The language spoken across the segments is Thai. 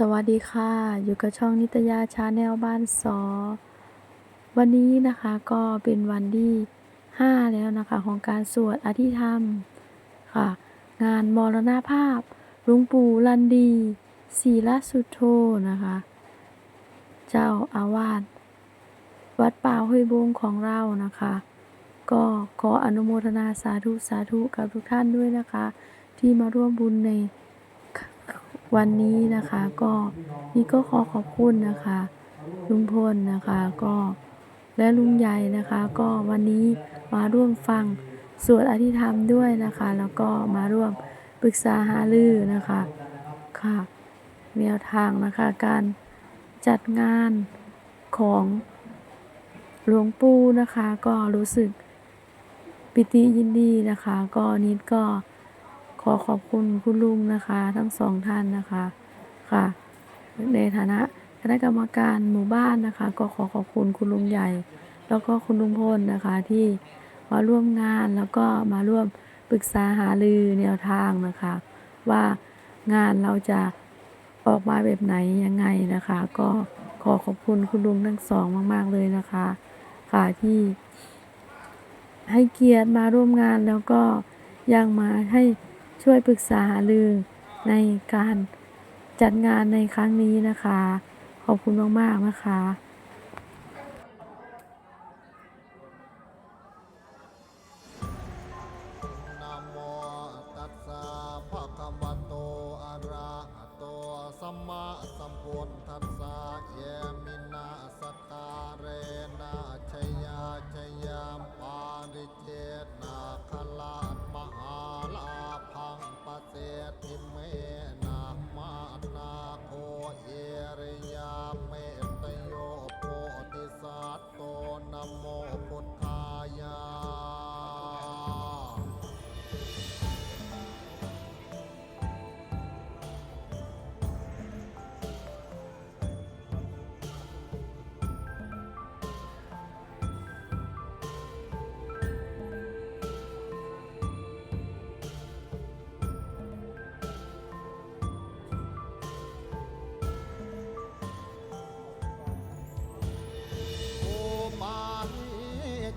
สวัสดีค่ะ อยู่กับช่องนิตยาชาแนลบ้านสอวันนี้นะคะก็เป็นวันที่ 5 แล้วนะคะของการสวดอธิธรรมค่ะ งานมรณภาพหลวงปู่ลันดีศีลสุโธนะคะ เจ้าอาวาสวัดป่าห้วยบงของเรานะคะ ก็ขออนุโมทนาสาธุสาธุกับทุกท่านด้วยนะคะ ที่มาร่วมบุญใน วันนี้นะคะก็นี่ก็ขอขอบคุณนะคะ ลุงพลนะคะก็และลุงใหญ่นะคะ ก็วันนี้มาร่วมฟังสวดอธิธรรมด้วยนะคะ แล้วก็มาร่วมปรึกษาหารือนะคะค่ะแนวทางนะคะการจัดงานของหลวงปู่นะคะ ก็รู้สึกปิติยินดีนะคะ ก็นิดก็ ขอขอบคุณคุณลุงนะคะ ทั้งสองท่านนะคะค่ะ ในฐานะคณะกรรมการหมู่บ้านนะคะ ก็ขอขอบคุณคุณลุงใหญ่ แล้วก็คุณลุงพลนะคะที่มาร่วมงานแล้วก็มาร่วมปรึกษาหารือแนวทางนะคะ ว่างานเราจะออกมาแบบไหนยังไงนะคะ ก็ขอขอบคุณคุณลุงทั้งสองมาก ๆ เลยนะคะ ค่ะที่ ให้เกียรติมาร่วมงานแล้วก็ยังมาให้ ช่วยปรึกษาหารือในการจัดงานในครั้งนี้นะคะ ขอบคุณมากๆนะคะสัมมาสัมพุทธัส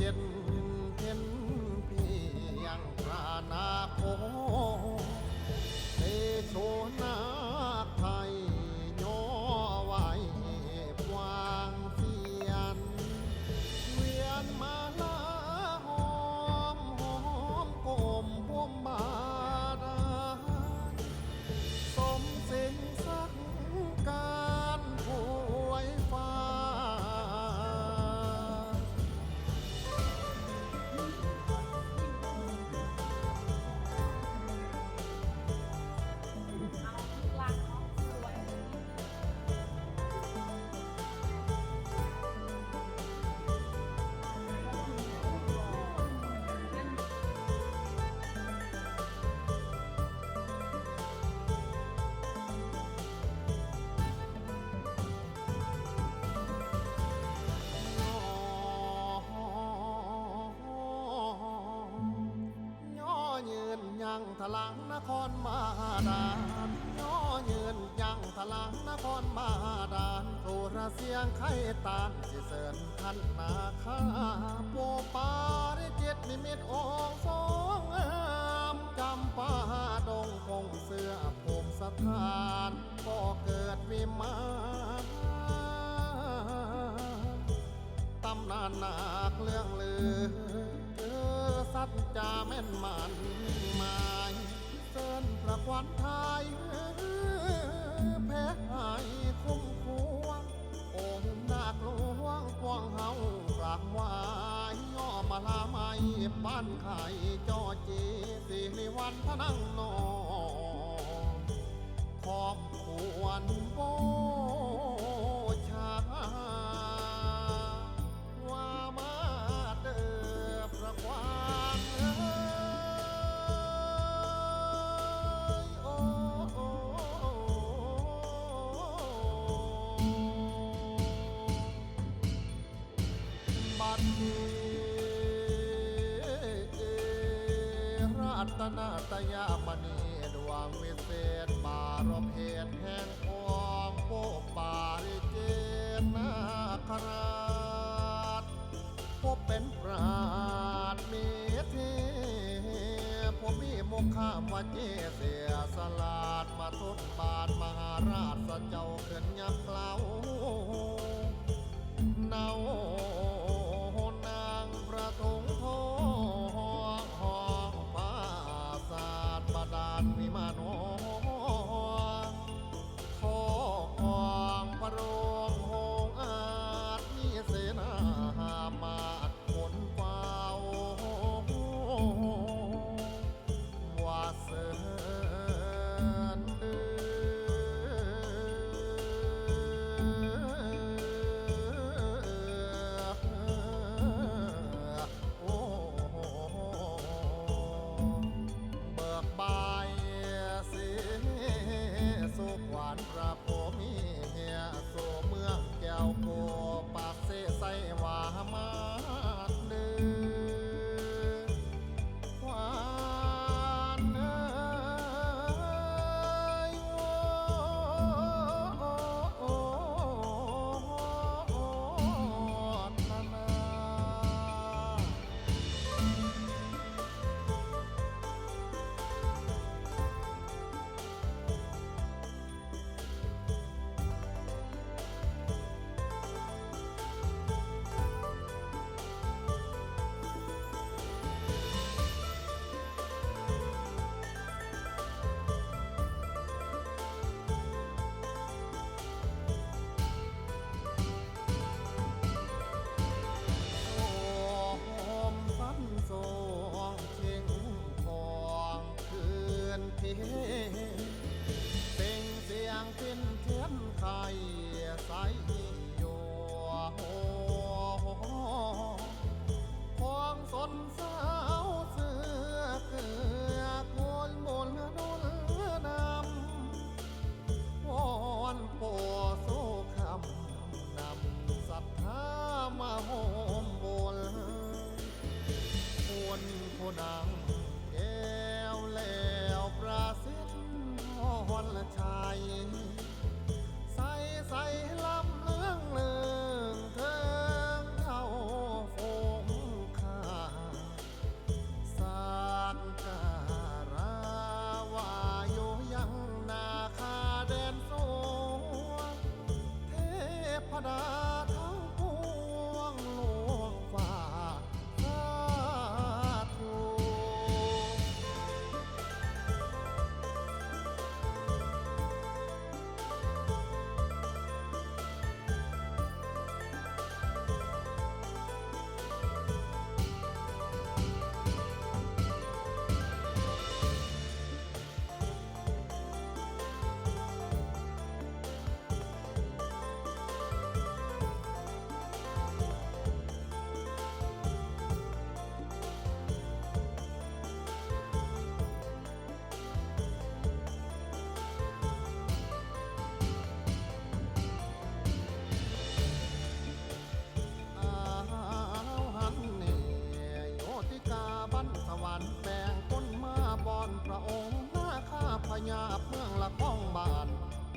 เจ็ด ทลังนครมาดานย่อเยืนยังทลังนครมาดานโทรเสียงไข่ตานสิเสริญทันนาคาโปปาริจิตนิมิตองค์ทรงงามจำปาดงคงเสื้อภูมิสถานก็เกิดวิมานตำนานหนักเรื่องลือเออ สัจจาแม่นมันหมายเสินประควันไทยแพ้หายคุ้มควงองค์นาคหลวงกวงเฮากราบไหวายย่อมาลาไม้บ้านไข่จอเจสิริวันพนังนองขอบควรโบ อัตนาตยามณีดวงวิเศษบารมเหตุแห่งองค์โปปาริเจนนาคราชพบเป็นปราดมีเทพมมีมุขามวเจเสียสลาดมาทุนบาทมหาราชเจ้า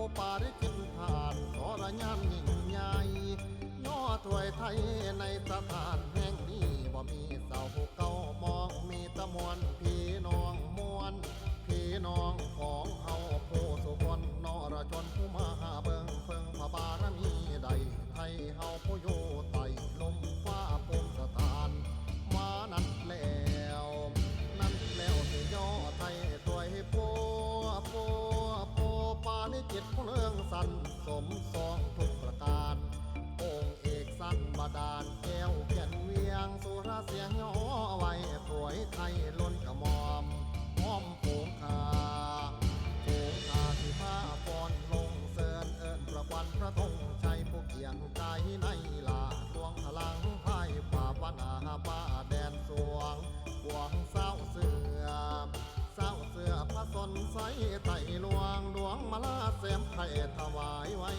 ปูปาริกินทานสรยามยิ่งใหญ่ย่อถวยไทยในสถานแห่งนี้บ่มีเสาเก้ามองมีตะมวนพี่น้องมวนพี่น้องของเฮาผู้สุพนนรชนผู้มาหาเบิงเพิงพระบารมีใดไทยเฮาผู้อยู่ come home. ถวายไว้